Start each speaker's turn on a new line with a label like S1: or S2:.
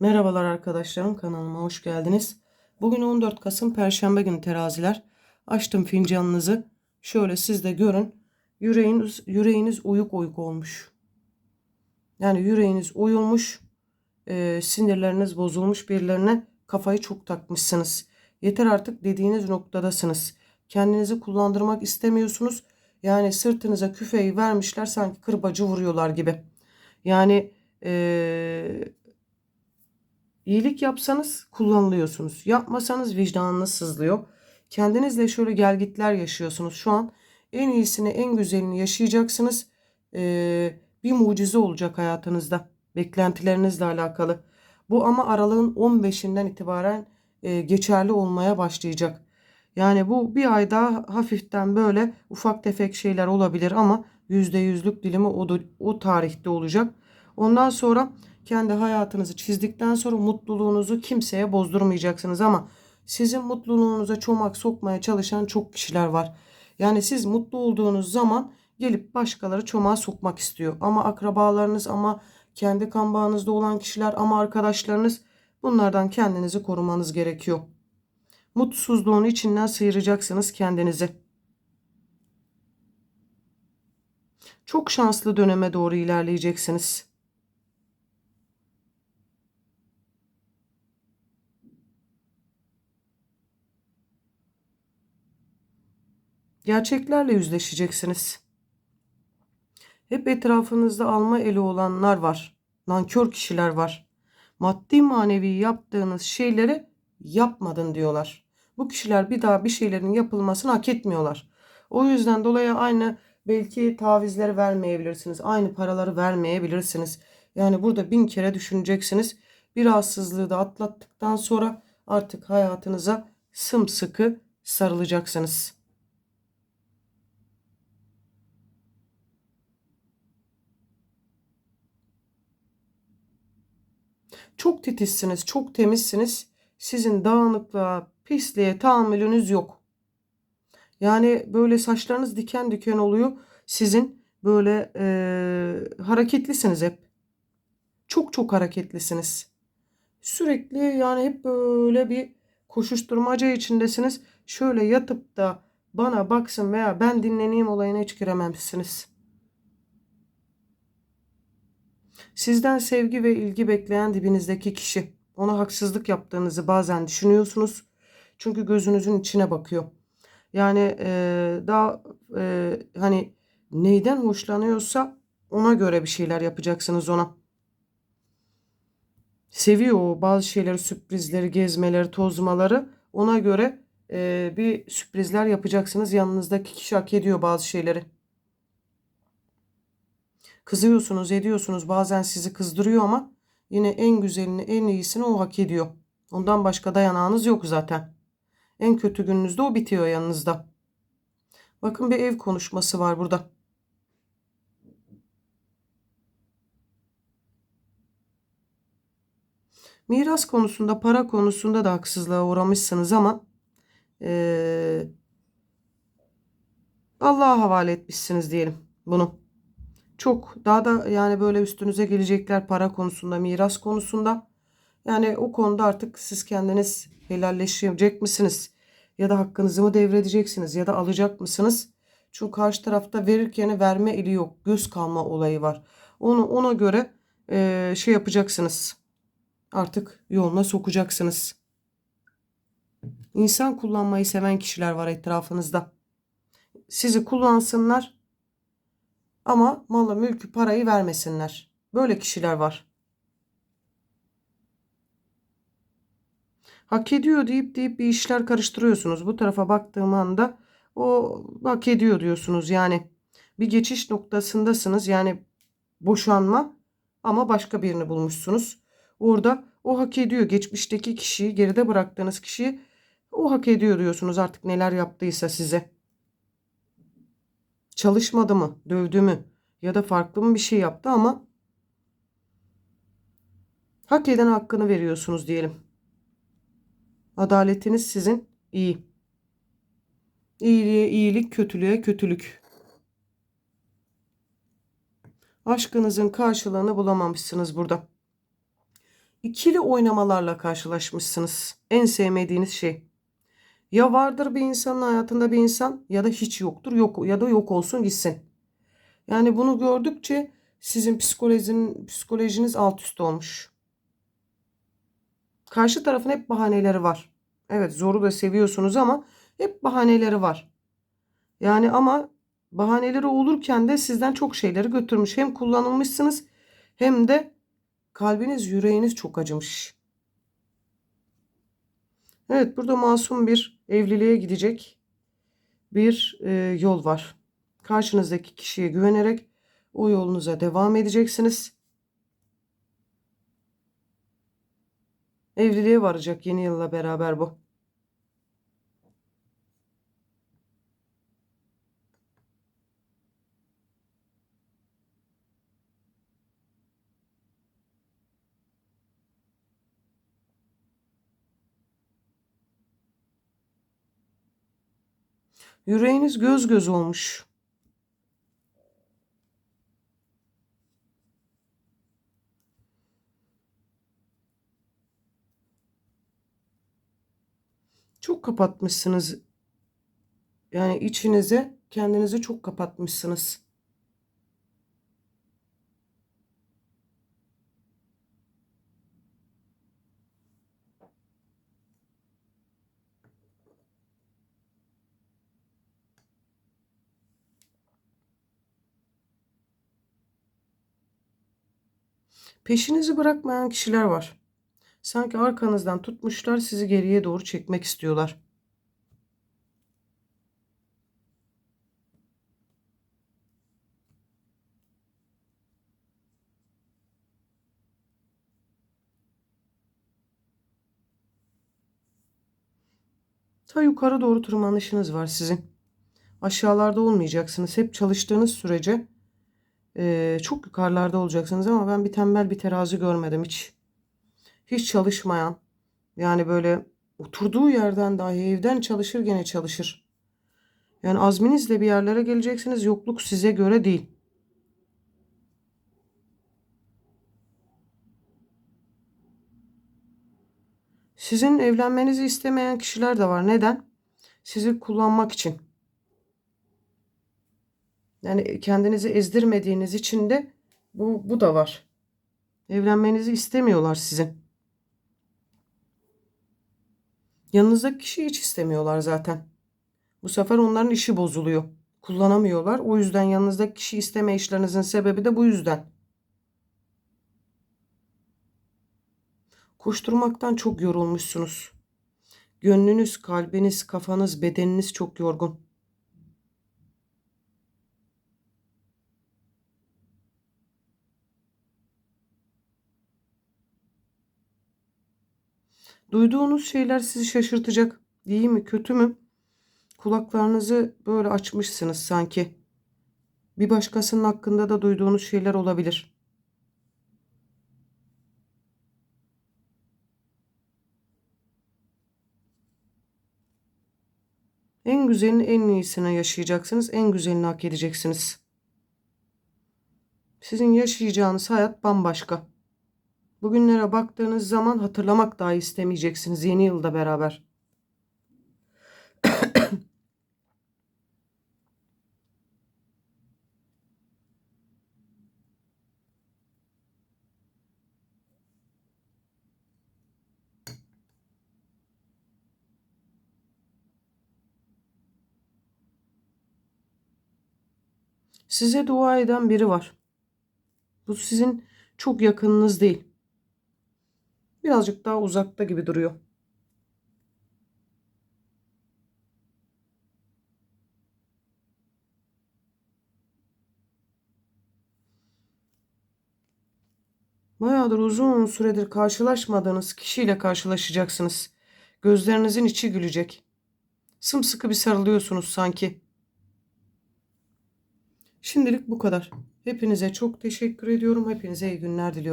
S1: Merhabalar arkadaşlarım kanalıma hoş geldiniz. Bugün 14 Kasım Perşembe günü teraziler. Açtım fincanınızı. Şöyle siz de görün. Yüreğiniz, yüreğiniz uyuk uyuk olmuş. Yani yüreğiniz uyulmuş. e, sinirleriniz bozulmuş. Birilerine kafayı çok takmışsınız. Yeter artık dediğiniz noktadasınız. Kendinizi kullandırmak istemiyorsunuz. Yani sırtınıza küfeyi vermişler sanki kırbacı vuruyorlar gibi. Yani eee İyilik yapsanız kullanılıyorsunuz. Yapmasanız vicdanınız sızlıyor. Kendinizle şöyle gelgitler yaşıyorsunuz. Şu an en iyisini, en güzelini yaşayacaksınız. Ee, bir mucize olacak hayatınızda. Beklentilerinizle alakalı. Bu ama aralığın 15'inden itibaren e, geçerli olmaya başlayacak. Yani bu bir ay daha hafiften böyle ufak tefek şeyler olabilir ama %100'lük dilimi o, o tarihte olacak. Ondan sonra kendi hayatınızı çizdikten sonra mutluluğunuzu kimseye bozdurmayacaksınız ama sizin mutluluğunuza çomak sokmaya çalışan çok kişiler var. Yani siz mutlu olduğunuz zaman gelip başkaları çomağa sokmak istiyor. Ama akrabalarınız ama kendi kan bağınızda olan kişiler ama arkadaşlarınız bunlardan kendinizi korumanız gerekiyor. Mutsuzluğun içinden sıyıracaksınız kendinizi. Çok şanslı döneme doğru ilerleyeceksiniz. Gerçeklerle yüzleşeceksiniz. Hep etrafınızda alma eli olanlar var. Nankör kişiler var. Maddi manevi yaptığınız şeyleri yapmadın diyorlar. Bu kişiler bir daha bir şeylerin yapılmasını hak etmiyorlar. O yüzden dolayı aynı belki tavizleri vermeyebilirsiniz. Aynı paraları vermeyebilirsiniz. Yani burada bin kere düşüneceksiniz. Bir rahatsızlığı da atlattıktan sonra artık hayatınıza sımsıkı sarılacaksınız. Çok titizsiniz, çok temizsiniz. Sizin dağınıklığa, pisliğe tahammülünüz yok. Yani böyle saçlarınız diken diken oluyor. Sizin böyle eee, hareketlisiniz hep. Çok çok hareketlisiniz. Sürekli yani hep böyle bir koşuşturmaca içindesiniz. Şöyle yatıp da bana baksın veya ben dinleneyim olayına hiç girememişsiniz. Sizden sevgi ve ilgi bekleyen dibinizdeki kişi. Ona haksızlık yaptığınızı bazen düşünüyorsunuz. Çünkü gözünüzün içine bakıyor. Yani eee, daha eee, hani neyden hoşlanıyorsa ona göre bir şeyler yapacaksınız ona. Seviyor o bazı şeyleri, sürprizleri, gezmeleri, tozmaları. Ona göre eee, bir sürprizler yapacaksınız. Yanınızdaki kişi hak ediyor bazı şeyleri. Kızıyorsunuz, ediyorsunuz. Bazen sizi kızdırıyor ama yine en güzelini, en iyisini o hak ediyor. Ondan başka dayanağınız yok zaten. En kötü gününüzde o bitiyor yanınızda. Bakın bir ev konuşması var burada. Miras konusunda, para konusunda da haksızlığa uğramışsınız ama eee Allah'a havale etmişsiniz diyelim bunu. Çok daha da yani böyle üstünüze gelecekler para konusunda, miras konusunda. Yani o konuda artık siz kendiniz helalleşecek misiniz? Ya da hakkınızı mı devredeceksiniz ya da alacak mısınız? Çünkü karşı tarafta verirken verme eli yok. Göz kalma olayı var. Onu ona göre eee, şey yapacaksınız. Artık yoluna sokacaksınız. İnsan kullanmayı seven kişiler var etrafınızda. Sizi kullansınlar ama malı, mülkü, parayı vermesinler. Böyle kişiler var. Hak ediyor deyip deyip bir işler karıştırıyorsunuz. Bu tarafa baktığım anda o hak ediyor diyorsunuz. Yani bir geçiş noktasındasınız. Yani boşanma ama başka birini bulmuşsunuz. Orada o hak ediyor. Geçmişteki kişiyi, geride bıraktığınız kişiyi o hak ediyor diyorsunuz artık neler yaptıysa size. Çalışmadı mı, dövdü mü ya da farklı mı bir şey yaptı ama hak eden hakkını veriyorsunuz diyelim. Adaletiniz sizin iyi. İyiliğe iyilik, kötülüğe kötülük. Aşkınızın karşılığını bulamamışsınız burada. ikili oynamalarla karşılaşmışsınız. En sevmediğiniz şey. Ya vardır bir insanın hayatında bir insan ya da hiç yoktur. Yok ya da yok olsun gitsin. Yani bunu gördükçe sizin psikolojinin, psikolojiniz alt üst olmuş. Karşı tarafın hep bahaneleri var. Evet zoru da seviyorsunuz ama hep bahaneleri var. Yani ama bahaneleri olurken de sizden çok şeyleri götürmüş. Hem kullanılmışsınız hem de kalbiniz, yüreğiniz çok acımış. Evet burada masum bir evliliğe gidecek bir e, yol var. Karşınızdaki kişiye güvenerek o yolunuza devam edeceksiniz. Evliliğe varacak yeni yılla beraber bu. Yüreğiniz göz göz olmuş. Çok kapatmışsınız. Yani içinize kendinizi çok kapatmışsınız. Peşinizi bırakmayan kişiler var. Sanki arkanızdan tutmuşlar sizi geriye doğru çekmek istiyorlar. Ta yukarı doğru tırmanışınız var sizin. Aşağılarda olmayacaksınız. Hep çalıştığınız sürece e, çok yukarılarda olacaksınız ama ben bir tembel bir terazi görmedim hiç. Hiç çalışmayan yani böyle oturduğu yerden dahi evden çalışır gene çalışır. Yani azminizle bir yerlere geleceksiniz. Yokluk size göre değil. Sizin evlenmenizi istemeyen kişiler de var. Neden? Sizi kullanmak için. Yani kendinizi ezdirmediğiniz için de bu, bu da var. Evlenmenizi istemiyorlar sizin. Yanınızdaki kişi hiç istemiyorlar zaten. Bu sefer onların işi bozuluyor. Kullanamıyorlar. O yüzden yanınızdaki kişi isteme işlerinizin sebebi de bu yüzden. Koşturmaktan çok yorulmuşsunuz. Gönlünüz, kalbiniz, kafanız, bedeniniz çok yorgun. Duyduğunuz şeyler sizi şaşırtacak. İyi mi, kötü mü? Kulaklarınızı böyle açmışsınız sanki. Bir başkasının hakkında da duyduğunuz şeyler olabilir. En güzelini en iyisine yaşayacaksınız. En güzelini hak edeceksiniz. Sizin yaşayacağınız hayat bambaşka. Bugünlere baktığınız zaman hatırlamak dahi istemeyeceksiniz yeni yılda beraber. Size dua eden biri var. Bu sizin çok yakınınız değil. Birazcık daha uzakta gibi duruyor. Bayağıdır uzun süredir karşılaşmadığınız kişiyle karşılaşacaksınız. Gözlerinizin içi gülecek. Sımsıkı bir sarılıyorsunuz sanki. Şimdilik bu kadar. Hepinize çok teşekkür ediyorum. Hepinize iyi günler diliyorum.